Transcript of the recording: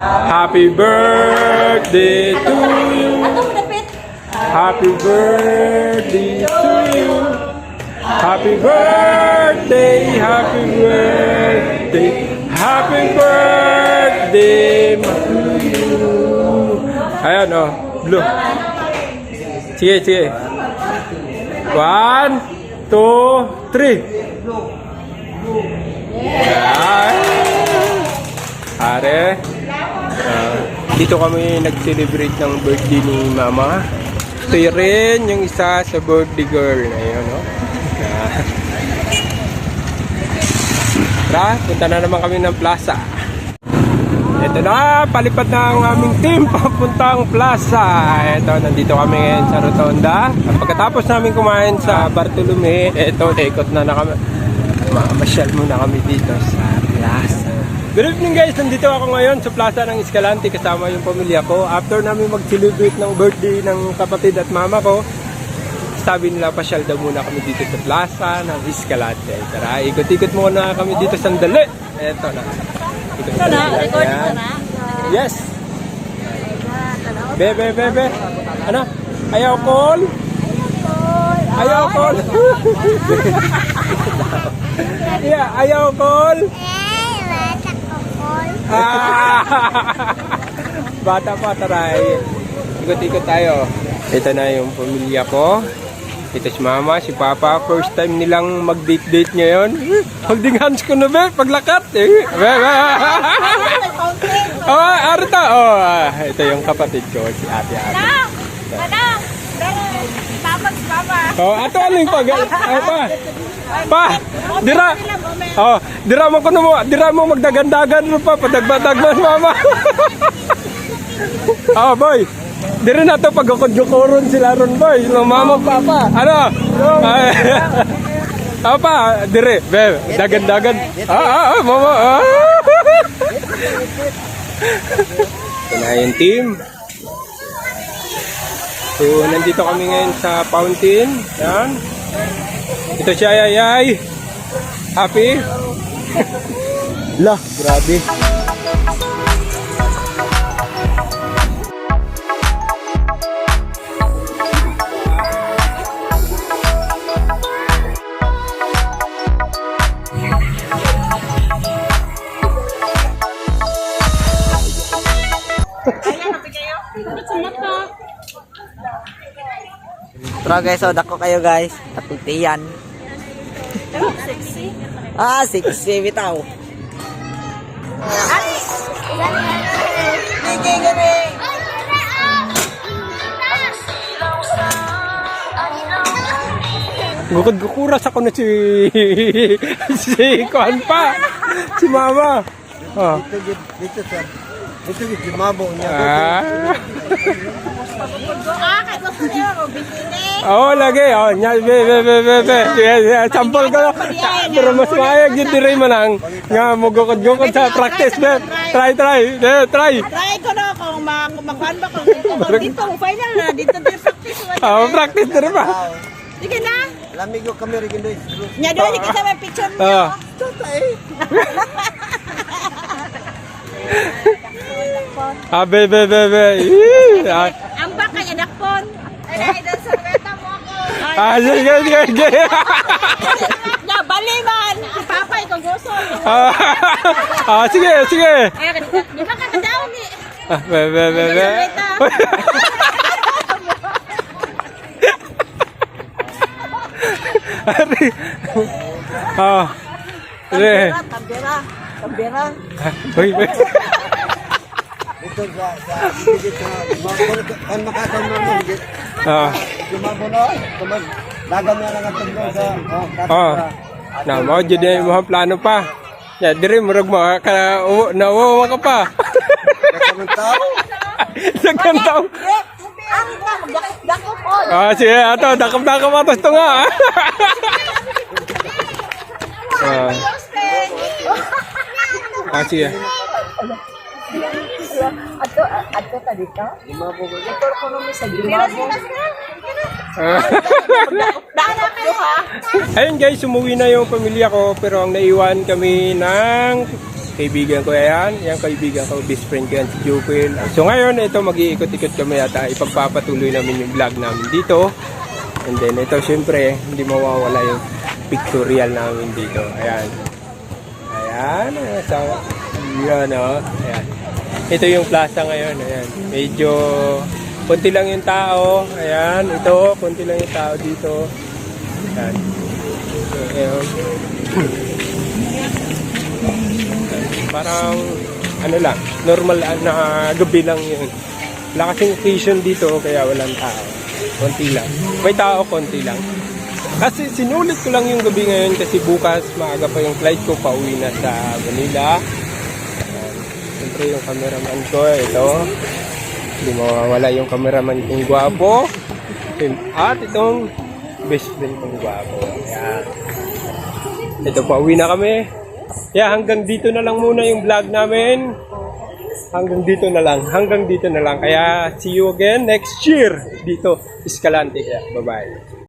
Happy birthday to you. Happy birthday to you. Happy birthday, happy birthday, happy birthday to you. Ayan oh, blue. Sige, sige. One, two, three. Ayan. Are. Ah, dito kami nag-celebrate ng birthday ni Mama. Ito rin yung isa sa birthday girl na yun, no? Ah. Tara, punta na naman kami ng plaza. Ito na, palipad na ang aming team papuntang plaza. Ito, nandito kami ngayon sa Rotonda. At pagkatapos namin kumain sa Bartolome, ito, ikot na na kami. Mamasyal muna kami dito sa. Good evening guys, nandito ako ngayon sa plaza ng Escalante kasama yung pamilya ko. After namin mag-celebrate ng birthday ng kapatid at mama ko, sabi nila pasyal daw muna kami dito sa plaza ng Escalante. Tara, ikot-ikot muna kami dito sandali. Eto na. Ito na, Ayan. record ito na. Yes. Be, be, be, be. Ano? Ayaw call? Ayaw call? yeah, ayaw call? Ah! Bata pa, taray. Ikot-ikot tayo. Ito na yung pamilya ko. Ito si mama, si papa. First time nilang mag-date-date ngayon. Holding hands ko na be, paglakat. Eh. Oh, arita. Oh, ah, ito yung kapatid ko, si ate ate. Anak! Anak! Tapos mama. Oh, ato ano yung pag... Oh, pa. Pa, dira. Oh, dira mo ko mo, dira mo magdagandagan ro pa padagbatagman mama. oh, boy. Dire na to pag kuron sila ron boy, no mama papa. Ano? Ay. Oh, pa, dire, be, dagan-dagan. Ah, ah, ah, mama. Ah. Yung team. So, nandito kami ngayon sa fountain. Yan. Ito si Ayayay. Happy? Lah, grabe. Tara guys, so dako kayo guys. Katutiyan. Sexy. Ah, sexy bitaw. Gukod gukuras ako na si... si Kuan pa. Si Mama. Oh. Dito dito dito gid si Mabo niya. Ah. Ah, kay gusto niya ako bikini. Oh, lagi. Oh, nya be be be be be. Yes, yes, Sampol ko. Pero mas maayag yun dire man ang nga mo gukod gukod sa practice be. Try try. Be, try. Try ko na kung ma- kung makuhan ba kung dito. Kung dito, final na. Dito, dito, practice mo. Oh, practice dire pa. Sige na. Lamigo kami rin gindo. Nya doon, hindi kita may picture mo. Oh. Ah, be be be be. Ih, ah. Ang baka niya dakpon. Ay, ay, doon sa beta mo ako. Ah, sige, sige, sige. Na, bali man. Si Papay, kung gusto. Ah, ah, sige, sige. Ay, di ba ka kadaon ni? Ah, be, be, be, be. Ari. Ah. Sige. Tambira. Tambira. Uy, uy. Dito sa sa dito Mabo kan makatan mo. Ah. No, tumag dagam na lang ang tunggo sa oh, sa Na mo jud mo ang plano pa. Ya, dire murag mo ka na uwo ka pa. kasamang tao. Sa kantaw. Ang dako po. Ah, sige, ato, dakap-dakap atos to nga. ah. Ah, sige. Ato, ato ta dito. Mabo ko. Motor ko nung sa. Ah. Dana ko ha. Ayun guys, umuwi na yung pamilya ko pero ang naiwan kami ng kaibigan ko yan. Yan kaibigan ko, best friend ko yan, si Jupil. So ngayon, ito mag-iikot-ikot kami yata. Ipagpapatuloy namin yung vlog namin dito. And then ito syempre, hindi mawawala yung pictorial namin dito. Ayan. Ayan. ayan, So, yan o. Ayan. Ito yung plaza ngayon. Ayan. Medyo konti lang yung tao. Ayan. Ito, konti lang yung tao dito. Ayan. Ayan. Parang ano lang, normal ah, na gabi lang yun. Wala kasing occasion dito kaya walang tao. Konti lang. May tao, konti lang. Kasi sinulit ko lang yung gabi ngayon kasi bukas maaga pa yung flight ko pauwi na sa Manila. Ayan. Siyempre yung cameraman ko, ito. Hindi mawawala yung cameraman kong gwapo. At itong best friend kong gwapo. Ayan. Ito, pauwi na kami. Kaya hanggang dito na lang muna yung vlog namin. Hanggang dito na lang. Hanggang dito na lang. Kaya see you again next year dito. Escalante. Kaya bye-bye.